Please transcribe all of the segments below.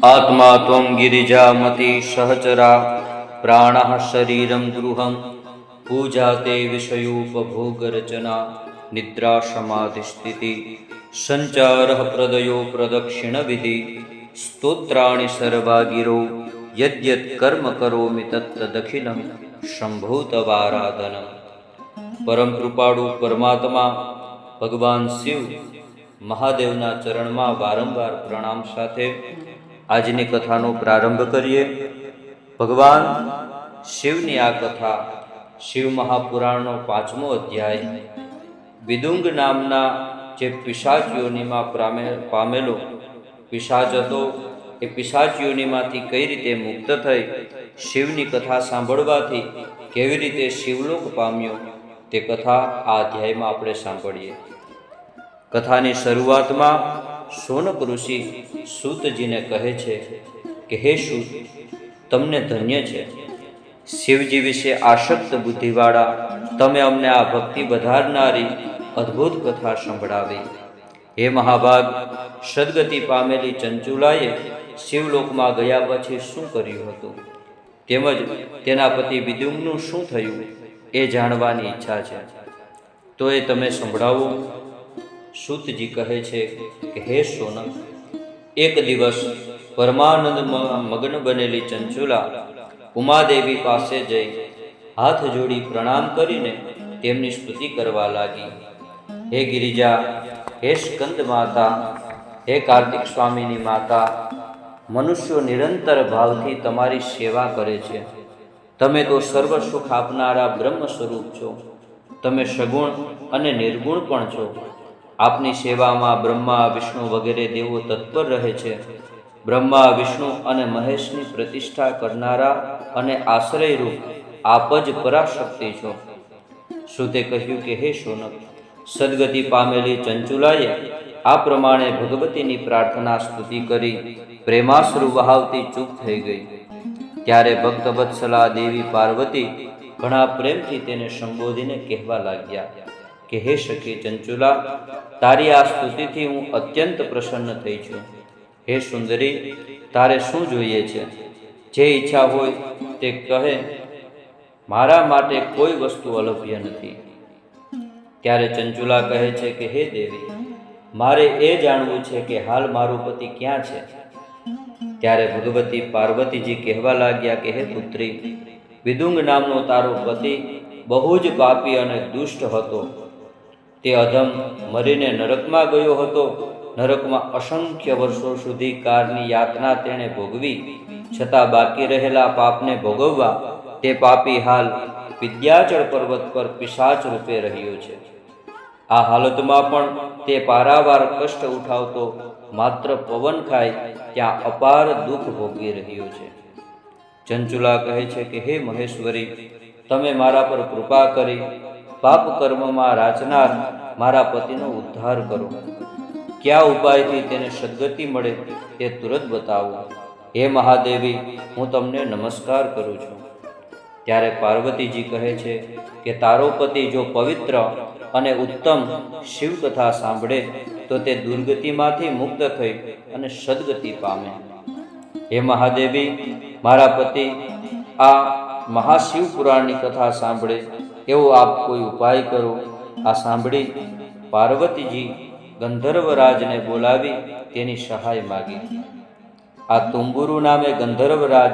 આત્મા ત્વં ગિરિજામતિ સહચરા પ્રાણ શરીરમ ગૃહમ પૂજા તે વિષયોપભોગરચના નિદ્રા સમાધિસ્થિતિ સંચાર પ્રદયો પ્રદક્ષિણવિધિ સ્તોત્રાણિ સર્વાગિરો યદ્યત કર્મ કરોમિ તત્તદખિલં શંભૂતવારાધનમ પરમ કૃપાળુ પરમાત્મા ભગવાન શિવ મહાદેવના ચરણમાં વારંવાર પ્રણામ સાથે આજની કથાનો પ્રારંભ કરીએ. ભગવાન શિવની આ કથા શિવ મહાપુરાણનો પાંચમો અધ્યાય વિદુંગ નામના જે પિશાચ યોનિમાં પ્રામે- પામેલો. પિશાચ હતો, એ પિશાચ યોનિમાંથી કઈ રીતે મુક્ત થઈ, શિવની કથા સાંભળવાથી કેવી રીતે શિવલોક પામ્યો, તે કથા આ અધ્યાયમાં આપણે સાંભળીએ. કથાની શરૂઆતમાં સોનક ઋષિ સૂતજીને કહે છે કે, હે સૂત, તમને ધન્ય છે. શિવજી વિશે આશક્ત બુદ્ધિવાળા, તમે અમને આ ભક્તિ વધારનારી અદ્ભુત કથા સંભળાવી. હે મહાભાગ, સદગતિ પામેલી ચંચુલાએ શિવલોકમાં ગયા પછી શું કર્યું હતું? તેમજ તેના પતિ વિદ્યુમનું શું થયું એ જાણવાની ઈચ્છા છે. તો એ તમે સંભળાવો. સૂતજી કહે છે કે, હે સોનક એક દિવસ પરમાનંદમાં મગ્ન બનેલી ચંચુલા ઉમાદેવી પાસે જઈ હાથ જોડી પ્રણામ કરીને તેમની સ્તુતિ કરવા લાગી. હે ગિરિજા, હે સ્કંદ માતા, હે કાર્તિક સ્વામીની માતા, મનુષ્યો નિરંતર ભાવથી તમારી સેવા કરે છે. તમે તો સર્વ સુખ આપનારા બ્રહ્મ સ્વરૂપ છો. તમે સગુણ અને નિર્ગુણ પણ છો. આપની સેવામાં બ્રહ્મા, વિષ્ણુ વગેરે દેવો તત્પર રહે છે. બ્રહ્મા, વિષ્ણુ અને મહેશની પ્રતિષ્ઠા કરનારા અને આશ્રયરૂપ આપ જ પરાશક્તિ છો. શ્રુતે કહ્યું કે, હે સોનક, સદગતિ પામેલી ચંચુલાએ આ પ્રમાણે ભગવતીની પ્રાર્થના સ્તુતિ કરી, પ્રેમાશ્રુ વહાવતી ચૂપ થઈ ગઈ. ત્યારે ભક્ત વત્સલા દેવી પાર્વતી ઘણા પ્રેમથી તેને સંબોધીને કહેવા લાગ્યા. કે હે સખી ચંચુલા, તારી આ સ્તુતિથી હું અત્યંત પ્રસન્ન થઈ છું. હે સુંદરી, તારે શું જોઈએ છે? જે ઈચ્છા હોય તે કહે, મારા માટે કોઈ વસ્તુ અલભ્ય નથી. ત્યારે ચંચુલા કહે છે કે, હે દેવી, મારે એ જાણવું છે કે હાલ મારો પતિ ક્યાં છે. ત્યારે ભગવતી પાર્વતીજી કહેવા લાગ્યા કે, હે પુત્રી, વિદુંગ નામનો તારો પતિ બહુ જ પાપી અને દુષ્ટ હતો. તે અધમ મરીને નરકમાં ગયો હતો. નરકમાં અસંખ્ય વર્ષો સુધી કારની યાતના તેણે ભોગવી. છતાં બાકી રહેલા પાપને ભોગવવા તે પાપી હાલ વિદ્યાચળ પર્વત પર પિશાચ રૂપે રહ્યો છે. આ હાલતમાં પણ તે પારાવાર કષ્ટ ઉઠાવતો માત્ર પવન ખાય ત્યાં અપાર દુઃખ ભોગવી રહ્યો છે. ચંચુલા કહે છે કે, હે મહેશ્વરી, તમે મારા પર કૃપા કરી પાપ કર્મમાં રાચનાર મારા પતિનો ઉદ્ધાર કરો. કયા ઉપાયથી તેને સદગતિ મળે તે તુરંત બતાવો. હે મહાદેવી, હું તમને નમસ્કાર કરું છું. ત્યારે પાર્વતીજી કહે છે કે તારો પતિ જો પવિત્ર અને ઉત્તમ શિવકથા સાંભળે, તો તે દુર્ગતિમાંથી મુક્ત થઈ અને સદગતિ પામે. હે મહાદેવી, મારા પતિ આ મહાશિવ પુરાણની કથા સાંભળે એવો આપ કોઈ ઉપાય કરો. આ સાંભળી પાર્વતીજી ગંધર્વરાજને બોલાવી તેની સહાય માગી. આ તુંબુરુ નામે ગંધર્વરાજ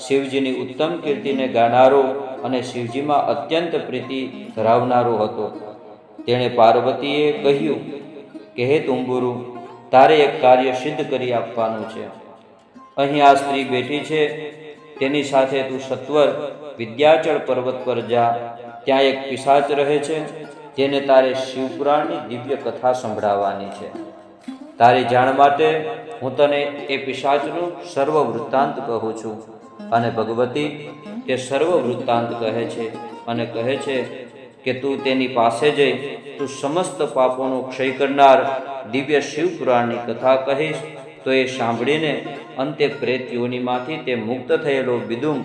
શિવજીની ઉત્તમ કીર્તિને ગાનારો અને શિવજીમાં અત્યંત પ્રીતિ ધરાવનારો હતો. તેણે પાર્વતીએ કહ્યું, કે હે તુંબુરુ, તારે એક કાર્ય સિદ્ધ કરી આપવાનું છે. અહીં આ સ્ત્રી બેઠી છે તેની સાથે તું સત્વર, વિદ્યાચળ પર્વત પર જા. ત્યાં એક પિશાચ રહે છે તેને તારે શિવપુરાણની દિવ્ય કથા સંભળાવવાની છે. તારી જાણ માટે હું તને એ પિશાચનું સર્વ વૃત્તાંત કહું છું. અને ભગવતી તે સર્વ વૃત્તાંત કહે છે અને કહે છે કે તું તેની પાસે જઈ, તું સમસ્ત પાપોનો ક્ષય કરનાર દિવ્ય શિવપુરાણની કથા કહીશ તો એ સાંભળીને અંતે પ્રેત તે મુક્ત થયેલો બિદુમ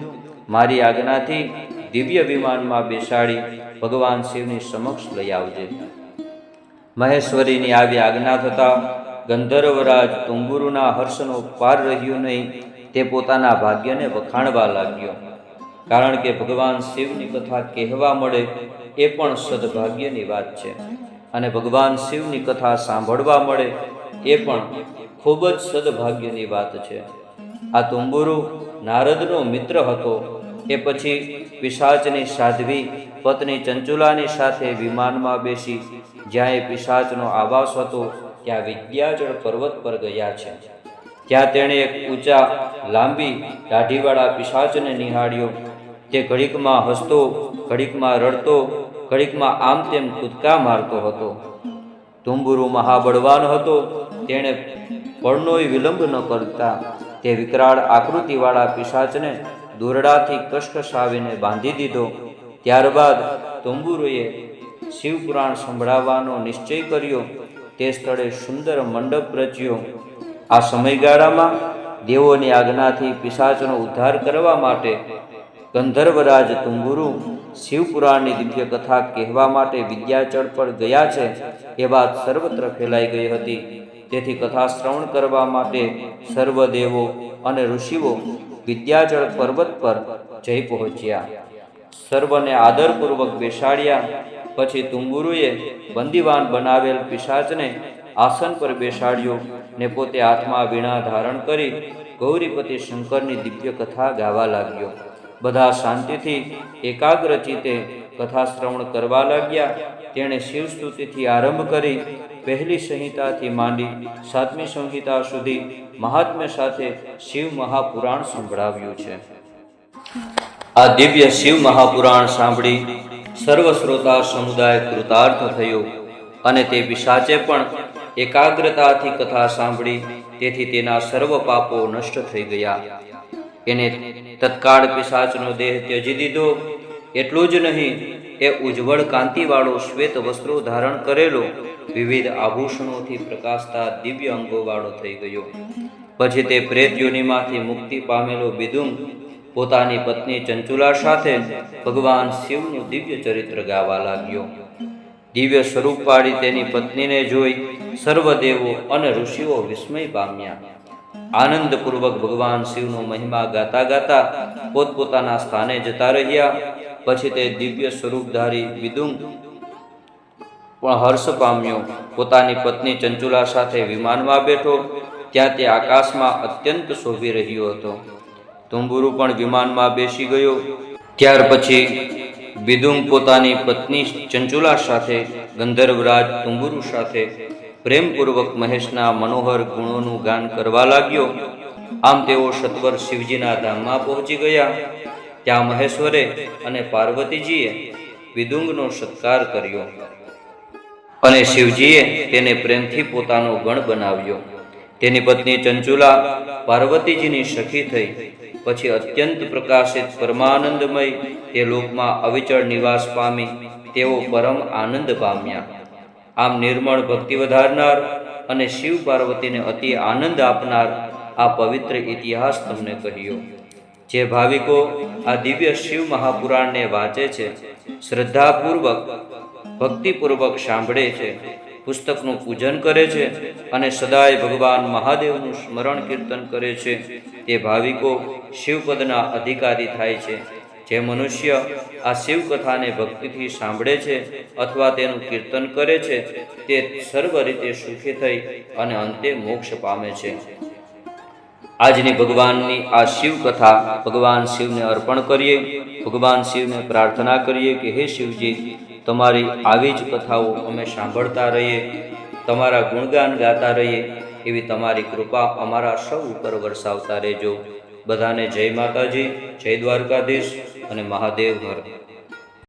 મારી આજ્ઞાથી દિવ્ય વિમાનમાં બેસાડી ભગવાન શિવની સમક્ષ લઈ આવજે. મહેશ્વરીની આવી આજ્ઞા થતાં ગંધર્વરાજ તુંબુરુના હર્ષનો પાર રહ્યો નહીં તે પોતાના ભાગ્યને વખાણવા લાગ્યો. કારણ કે ભગવાન શિવની કથા કહેવા મળે એ પણ સદભાગ્યની વાત છે. અને ભગવાન શિવની કથા સાંભળવા મળે એ પણ ખૂબ જ સદભાગ્યની વાત છે. આ તુંબુરુ નારદનો મિત્ર હતો. એ પછી પિશાચની સાધ્વી પત્ની ચંચુલાની સાથે વિમાનમાં બેસી જ્યાં એ પિશાચનો આવાસ હતો, ત્યાં વિદ્યાચળ પર્વત પર ગયા છે. ત્યાં તેણે એક ઊંચા, લાંબી દાઢીવાળા પિશાચને નિહાળ્યો. તે ઘડીકમાં હસતો, ઘડીકમાં રડતો, ઘડીકમાં આમ તેમ કૂદકા મારતો હતો. તુંબુરુ મહાબળવાન હતો. તેણે પળનોય વિલંબ ન કરતા તે વિકરાળ આકૃતિવાળા પિશાચને દોરડાથી કશકશાવીને બાંધી દીધો. ત્યારબાદ તુંબુરુએ શિવપુરાણ સંભળાવવાનો નિશ્ચય કર્યો. તે સ્થળે સુંદર મંડપ રચ્યો. આ સમયગાળામાં દેવોની આજ્ઞાથી પિશાચનો ઉદ્ધાર કરવા માટે ગંધર્વરાજ તુંબુરુ શિવપુરાણની દિવ્ય કથા કહેવા માટે વિદ્યાચળ પર ગયા છે. એ વાત સર્વત્ર ફેલાઈ ગઈ હતી. તેથી કથા શ્રવણ કરવા માટે સર્વ દેવો અને ઋષિઓ વિદ્યાચળ પર્વત પર જઈ પહોંચ્યા. સર્વને આદરપૂર્વક બેસાડ્યા. પછી તુંબુરુએ બંદીવાન બનાવેલ પિશાચને આસન પર બેસાડ્યો ને પોતે હાથમાં વીણા ધારણ કરી ગૌરીપતિ શંકરની દિવ્ય કથા ગાવા લાગ્યો. બધા શાંતિથી એકાગ્ર ચિત્તે કથા શ્રવણ કરવા લાગ્યા. તેણે શિવસ્તુતિથી આરંભ કરી પહેલી સંહિતાથી માંડી સાતમી સંહિતા સુધી મહાત્મ્ય સાથે શિવ મહાપુરાણ સંભળાવ્યું છે. આ દિવ્ય શિવ મહાપુરાણ સાંભળી સર્વ શ્રોતા સમુદાય કૃતાર્થ થયો અને તે વિશાચે પણ એકાગ્રતાથી કથા સાંભળી તેથી તેના સર્વ પાપો નષ્ટ થઈ ગયા. એને તત્કાળ પિશાચનો દેહ ત્યજી દીધો. એટલું જ નહીં, એ ઉજ્જવળ કાંતિવાળો શ્વેત વસ્ત્રો ધારણ કરેલો વિવિધ આભૂષણોથી પ્રકાશતા દિવ્ય અંગોવાળો થઈ ગયો. પછી તે પ્રેત યોનિમાંથી મુક્તિ પામેલો બિદુમ પોતાની પત્ની ચંચુલા સાથે ભગવાન શિવનું દિવ્ય ચરિત્ર ગાવા લાગ્યો. દિવ્ય સ્વરૂપ વાળી તેની પત્નીને જોઈ સર્વ દેવો અને ઋષિઓ વિસ્મય પામ્યા. આનંદપૂર્વક ભગવાન શિવનો મહિમા ગાતા ગાતા પોતપોતાના સ્થાને જતા રહ્યા. પછી તે દિવ્ય સ્વરૂપધારી વિદુમ પણ હર્ષ પામ્યો પોતાની પત્ની ચંચુલા સાથે વિમાનમાં બેઠો, ત્યાં તે આકાશમાં અત્યંત શોભી રહ્યો હતો. તુંબુરુ પણ વિમાનમાં બેસી ગયો. ત્યાર પછી બિદુંગ પોતાની પત્ની ચંચુલા સાથે, ગંધર્વરાજ તુંબુરુ સાથે પ્રેમપૂર્વક મહેશના મનોહર ગુણોનું ગાન કરવા લાગ્યો. આમ તેઓ સત્વર શિવજીના ધામમાં પહોંચી ગયા. ત્યાં મહેશ્વરે અને પાર્વતીજીએ વિદુંગનો સત્કાર કર્યો. અને શિવજીએ તેને પ્રેમથી પોતાનો ગણ બનાવ્યો. તેની પત્ની ચંચુલા પાર્વતીજીની સખી થઈ. પછી અત્યંત પ્રકાશિત પરમાનંદમય તે લોકમાં અવિચળ નિવાસ પામી તેઓ પરમ આનંદ પામ્યા. આમ નિર્મળ ભક્તિ વધારનાર અને શિવ પાર્વતીને અતિ આનંદ આપનાર આ પવિત્ર ઇતિહાસ તમને કહ્યો. જે ભાવિકો આ દિવ્ય શિવ મહાપુરાણને વાંચે છે, શ્રદ્ધાપૂર્વક ભક્તિપૂર્વક સાંભળે છે, પુસ્તકનું પૂજન કરે છે અને સદાય ભગવાન મહાદેવનું સ્મરણ કીર્તન કરે છે. તે ભાવિકો શિવપદના અધિકારી થાય છે. જે મનુષ્ય આ શિવકથાને ભક્તિથી સાંભળે છે અથવા તેનું કીર્તન કરે છે, તે સર્વ રીતે સુખી થઈ અને અંતે મોક્ષ પામે છે. આજની ભગવાનની આ શિવ કથા ભગવાન શિવને અર્પણ કરીએ, ભગવાન શિવને પ્રાર્થના કરીએ કે હે શિવજી તમારી આવી જ કથાઓ અમે સાંભળતા રહીએ, તમારા ગુણગાન ગાતા રહીએ, એવી તમારી કૃપા અમારા સૌ ઉપર વરસાવતા રહેજો. બધાને જય માતાજી, જય દ્વારકાધીશ અને મહાદેવ હર.